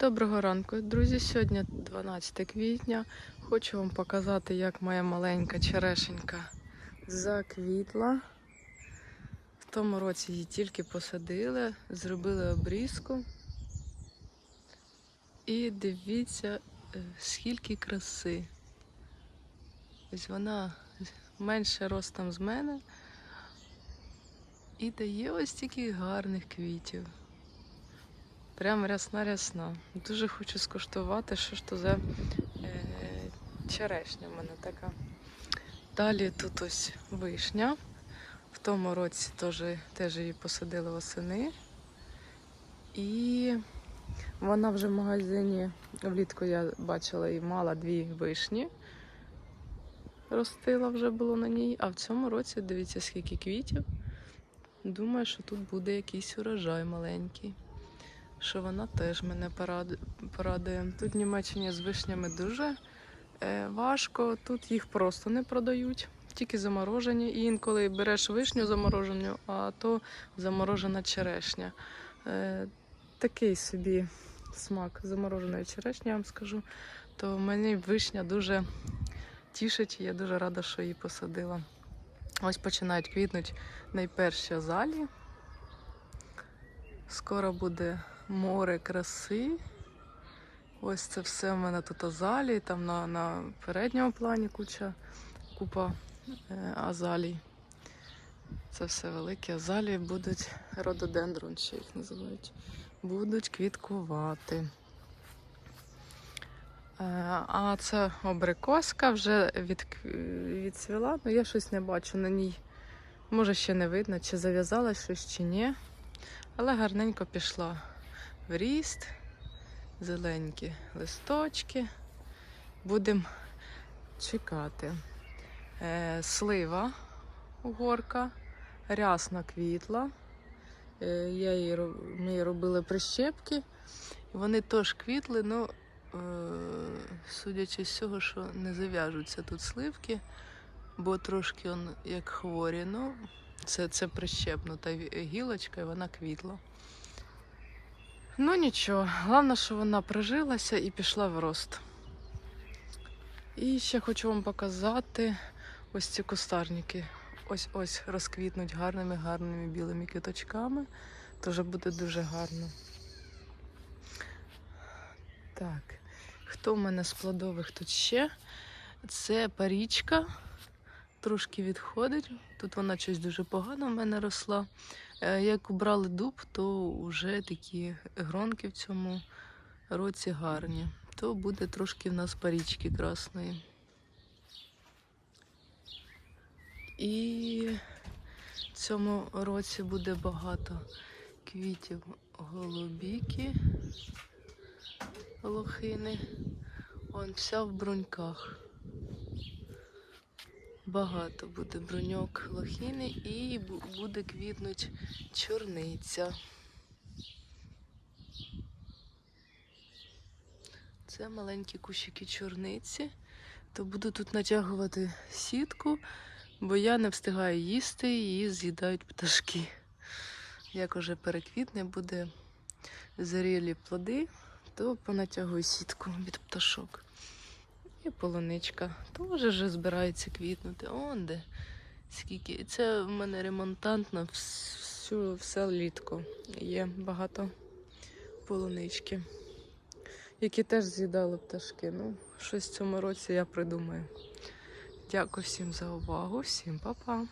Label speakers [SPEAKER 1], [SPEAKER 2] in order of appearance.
[SPEAKER 1] Доброго ранку, друзі. Сьогодні 12 квітня. Хочу вам показати, як моя маленька черешенька заквітла. В тому році її тільки посадили, зробили обрізку. І дивіться, е, скільки краси. Ось вона менше ростом з мене і дає ось стільки гарних квітів. Прям рясна-рясна. Дуже хочу скуштувати, що ж то за е, черешня в мене така. Далі тут ось вишня. В тому році теж, теж її посадили восени. І вона вже в магазині влітку я бачила і мала дві вишні. Ростила вже було на ній. А в цьому році дивіться, скільки квітів. Думаю, що тут буде якийсь урожай маленький що вона теж мене порадує. Тут Німеччині з вишнями дуже е, важко, тут їх просто не продають, тільки заморожені. І інколи береш вишню заморожену, а то заморожена черешня. Е, такий собі смак замороженої черешні, я вам скажу. То мені вишня дуже тішить, і я дуже рада, що її посадила. Ось починають квітнути найперші азалії. Скоро буде море краси. Ось це все в мене тут азалії, там на, на передньому плані куча, купа е, азалій. Це все великі азалії будуть рододендрон, ще їх називають. Будуть квіткувати. Е, а це обрикоска вже від, відцвіла, ну я щось не бачу на ній. Може ще не видно, чи зав'язала щось, чи ні. Але гарненько пішла в ріст, зеленькі листочки. Будемо чекати. Е, слива угорка, рясна квітла. Е, я її, ми їй робили прищепки. Вони теж квітли, ну, е, судячи з цього, що не зав'яжуться тут сливки, бо трошки он, як хворі. Ну, це, це прищепнута гілочка, і вона квітла. Ну нічого, головне, що вона прижилася і пішла в рост. І ще хочу вам показати ось ці кустарники. Ось ось розквітнуть гарними, гарними білими квіточками. Тож буде дуже гарно. Так, хто в мене з плодових тут ще? Це парічка. Трошки відходить. Тут вона щось дуже погано в мене росла. Е, Як убрали дуб, то вже такі гронки в цьому році гарні. То буде трошки в нас парічки красної. І в цьому році буде багато квітів голубіки, лохини. Он вся в бруньках. Багато буде бруньок лохини і буде квітнуть чорниця. Це маленькі кущики чорниці. То буду тут натягувати сітку, бо я не встигаю їсти, її з'їдають пташки. Як уже переквітне буде зрілі плоди, то понатягую сітку від пташок. І полуничка теж вже збирається квітнути. Он де. Скільки. Це в мене ремонтант на всю, все літко. Є багато полунички, які теж з'їдали пташки. Ну, щось в цьому році я придумаю. Дякую всім за увагу, всім па-па.